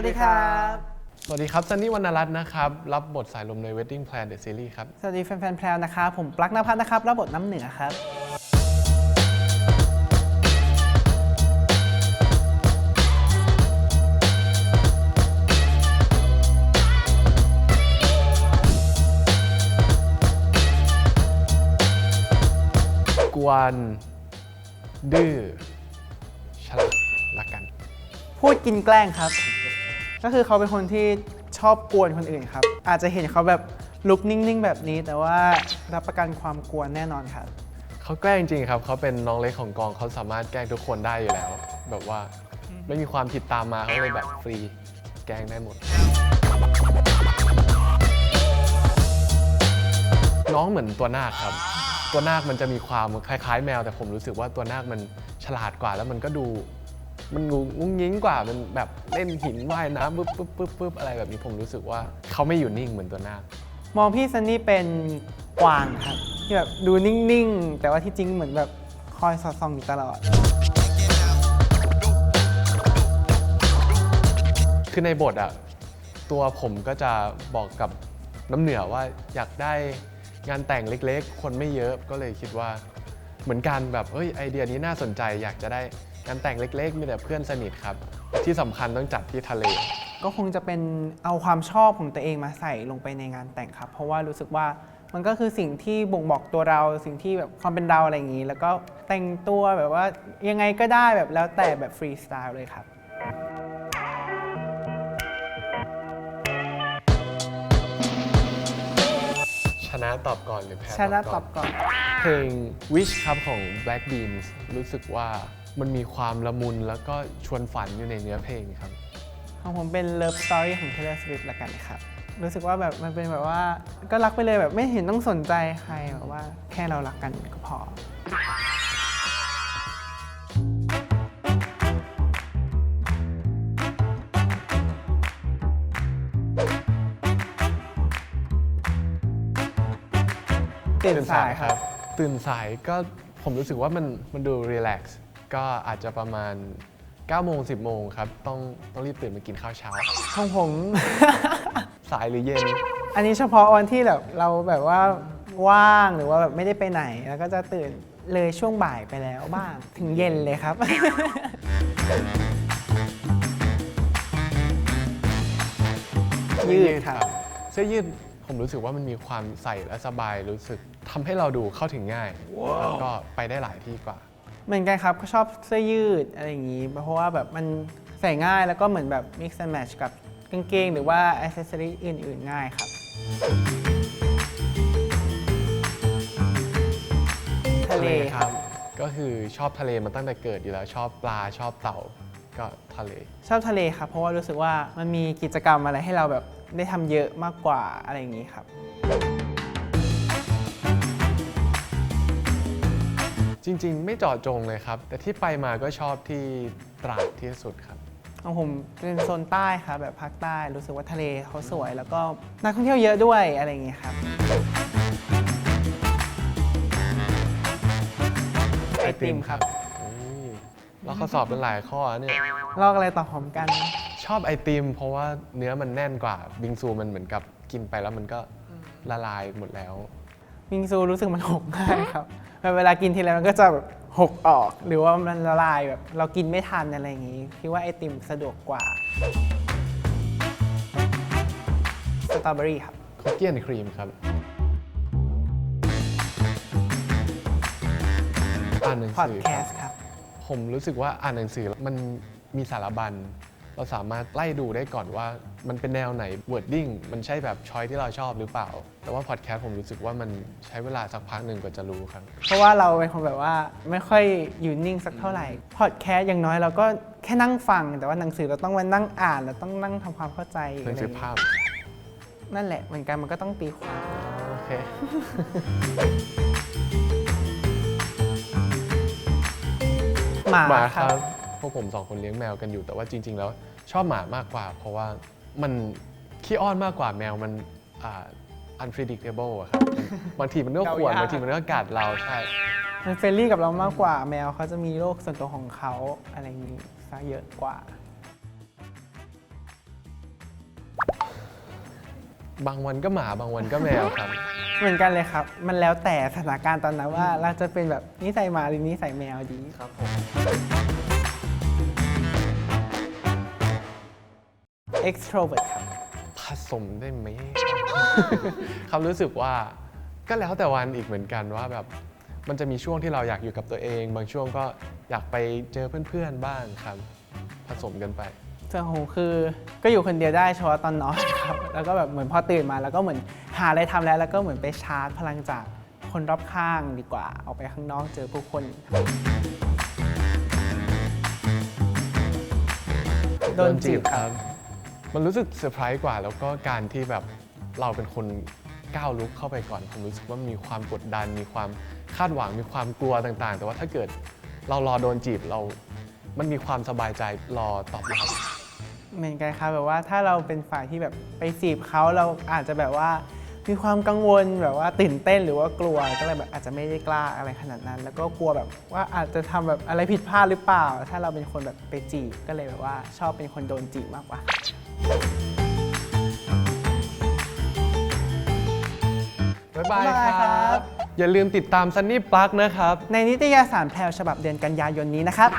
วัสดีครับ สวัสดีครับซันนี่วรรณรัตน์นะครับ รับบทสายลมใน Wedding Plan The Series ครับ สวัสดีแฟนๆแพรวนะครับผมปลั๊กนภัทรนะครับ รับบทน้ำเหนือครับ กวนดื้อฉลาดรักกัน พูดกินแกล้งครับ ก็คือเขาเป็นคนที่ชอบกวนคนอื่นครับ อาจจะเห็นเขาแบบลุกนิ่งๆ แบบนี้ แต่ว่ารับประกันความกวนแน่นอนครับ เขาแกล้งจริงๆครับเขาเป็นน้องเล็กของกองเขาสามารถแกล้งทุกคนได้อยู่แล้ว แบบว่าไม่มีความผิดตามมาเขาเลยแบบฟรีแกล้งได้หมด น้องเหมือนตัวนาคครับ ตัวนาคมันจะมีความคล้ายๆ แมว แต่ผมรู้สึกว่าตัวนาคมันฉลาดกว่าแล้วมันก็ดู มันงุงุ้งยิงกว่ามันแบบเล่นหินว่ายน้ำปึ๊บปึ๊บปึ๊บปึ๊บอะไรแบบนี้ผมรู้สึกว่าเขาไม่อยู่นิ่งเหมือนตัวนาคมองพี่ซันนี่เป็นกวางครับที่แบบดูนิ่งๆ แต่ว่าที่จริงเหมือนแบบคอยสอดส่องอยู่ตลอด คือในบทอะตัวผมก็จะบอกกับน้ำเหนือว่าอยากได้งานแต่งเล็กๆ คนไม่เยอะก็เลยคิดว่าเหมือนกันแบบเฮ้ยไอเดียนี้น่าสนใจอยากจะได้ งานแต่งเล็ก ๆ มีแต่เพื่อนสนิทครับ ที่สำคัญต้องจัดที่ทะเล ก็คงจะเป็นเอาความชอบของตัวเองมาใส่ลงไปในงานแต่งครับ เพราะว่ารู้สึกว่ามันก็คือสิ่งที่บ่งบอกตัวเรา สิ่งที่แบบความเป็นเราอะไรอย่างนี้ แล้วก็แต่งตัวแบบว่ายังไงก็ได้แบบแล้วแต่แบบฟรีสไตล์เลยครับ ชนะตอบก่อนหรือแพ้ชนะตก่อบก่อน เพลง Wish ครับของ Black Beans รู้สึกว่า มันมีความละมุนแล้วก็ชวนฝันอยู่ในเนื้อเพลงครับ ของผมเป็น Love Story ของ Taylor Swift ละกันครับ รู้สึกว่าแบบมันเป็นแบบว่าก็รักไปเลยแบบไม่เห็นต้องสนใจใครแบบว่าแค่เรารักกันก็พอ ตื่นสายครับ ตื่นสายก็ผมรู้สึกว่ามันมันดูรีแลกซ์ ก็อาจจะประมาณ9โมง10 โมงครับ ต้องต้องรีบตื่นมากินข้าวเช้าของผม สายหรือเย็น อันนี้เฉพาะวันที่แบบเราแบบว่าว่างหรือว่าแบบไม่ได้ไปไหน แล้วก็จะตื่นเลยช่วงบ่ายไปแล้วบ้างถึงเย็นเลยครับ ยืดครับ เสื้อยืดผมรู้สึกว่ามันมีความใส่และสบายรู้สึกทำให้เราดูเข้าถึงง่าย แล้วก็ไปได้หลายที่กว่า เหมือนกันครับก็ชอบเสื้อยืดอะไรอย่างนี้ เพราะว่าแบบมันใส่ง่ายแล้วก็เหมือนแบบ mix and match กับกางเกง หรือว่า accessory อื่น ๆ ง่ายครับทะเลครับ ก็คือชอบทะเลมาตั้งแต่เกิดอยู่แล้ว ชอบปลาชอบเต่าก็ทะเล ชอบทะเลครับ เพราะว่ารู้สึกว่ามันมีกิจกรรมอะไรให้เราแบบได้ทำเยอะมากกว่าอะไรอย่างนี้ครับ จริง ๆ ไม่เจาะจงเลยครับ แต่ที่ไปมาก็ชอบที่ตราดที่สุดครับ ของผมเป็นโซนใต้ครับแบบภาคใต้รู้สึกว่าทะเลเขาสวย แล้วก็นักท่องเที่ยวเยอะด้วยอะไรอย่างเงี้ยครับ ไอติมครับนี่เราข้อสอบเป็นหลายข้อเนี่ย ลอกอะไรต่อหอมกัน ชอบไอติม เพราะว่าเนื้อมันแน่นกว่า บิงซูมันเหมือนกับกินไปแล้วมันก็ละลายหมดแล้ว มิงซูรู้สึกมันหกง่ายครับแบบ เวลากินทีไรมันก็จะแบบหกออก หรือว่ามันละลายแบบเรากินไม่ทันอะไรอย่างงี้คิดว่าไอติมสะดวกกว่าสตรอเบอรี่ครับคุกกี้แอนด์ครีมครับอ่านหนังพอดสือแคคสรับต์ครับ ผมรู้สึกว่าอ่านหนังสือมันมีสารบัญ เราสามารถไล่ดูได้ก่อนว่า มันเป็นแนวไหน wording มันใช่แบบช้อยที่เราชอบหรือเปล่า แต่ว่าพอดแคสต์ผมรู้สึกว่ามันใช้เวลาสักพักหนึ่งกว่าจะรู้ครับ เพราะว่าเราเป็นคนแบบว่าไม่ค่อยอยู่นิ่งสักเท่าไหร่ พอดแคสต์อย่างน้อยเราก็แค่นั่งฟัง แต่ว่าหนังสือเราต้องมานั่งอ่านเราต้องนั่งทำความเข้าใจหนังสือภาพ นั่นแหละเหมือนกันมันก็ต้องตีความโอเคหมาหมาคครัรับ บ พวกผมสองคนเลี้ยงแมวกันอยู่แต่ว่าจริง ๆ แล้วชอบหมามากกว่า เพราะว่า มันขี้อ้อนมากกว่าแมวมันอ่า unpredictable อะครับบางทีมันก็ขวนเดายบางทีมันก็กัดเราใช่ มันเฟรนลี่กับเรามากกว่าแมวเขาจะมีโรคส่วนตัวของเขาอะไรนี้ซะเยอะกว่า บางวันก็หมาบางวันก็แมวครับ เหมือนกันเลยครับ มันแล้วแต่สถานการณ์ตอนนั้นว่าเราจะเป็นแบบนิสัยหมาหรือนิสัยแมวดี ครับผม extrovert ครับ ผสมได้ไหม ครับรู้สึกว่าก็แล้วแต่วันอีกเหมือนกันว่าแบบมันจะมีช่วงที่เราอยากอยู่กับตัวเอง บางช่วงก็อยากไปเจอเพื่อนๆบ้างครับ ผสมกันไปส่วนของผมคือก็อยู่คนเดียวได้เฉพาะตอนนอนครับ แล้วก็แบบเหมือนพอตื่นมา แล้วก็เหมือนหาอะไรทำแล้ว แล้วก็เหมือนไปชาร์จพลังจากคนรอบข้างดีกว่า ออกไปข้างนอกเจอผู้คนครับโดนจีบครับ มันรู้สึกเซอร์ไพรส์กว่า แล้วก็การที่แบบเราเป็นคนก้าวลุกเข้าไปก่อนผมรู้สึกว่ามีความกดดัน มีความคาดหวังมีความกลัวต่างๆ แต่ว่าถ้าเกิดเรารอโดนจีบเรา มันมีความสบายใจรอตอบรับเหมือนกันครับแบบว่าถ้าเราเป็นฝ่ายที่แบบไปจีบเขาเราอาจจะแบบว่ามีความกังวลแบบว่าตื่นเต้นหรือว่ากลัวก็เลยแบบอาจจะไม่ได้กล้าอะไรขนาดนั้น แล้วก็กลัวแบบว่าอาจจะทำแบบอะไรผิดพลาดหรือเปล่า ถ้าเราเป็นคนแบบไปจีบก็เลยแบบว่าชอบเป็นคนโดนจีบมากกว่า บ๊ายบายบ๊ายบายคครัรับ บ อย่าลืมติดตามซันนี่ปลั๊กนะครับ ในนิตยสารแพลวฉบับเดือนกันยายนนี้นะครับ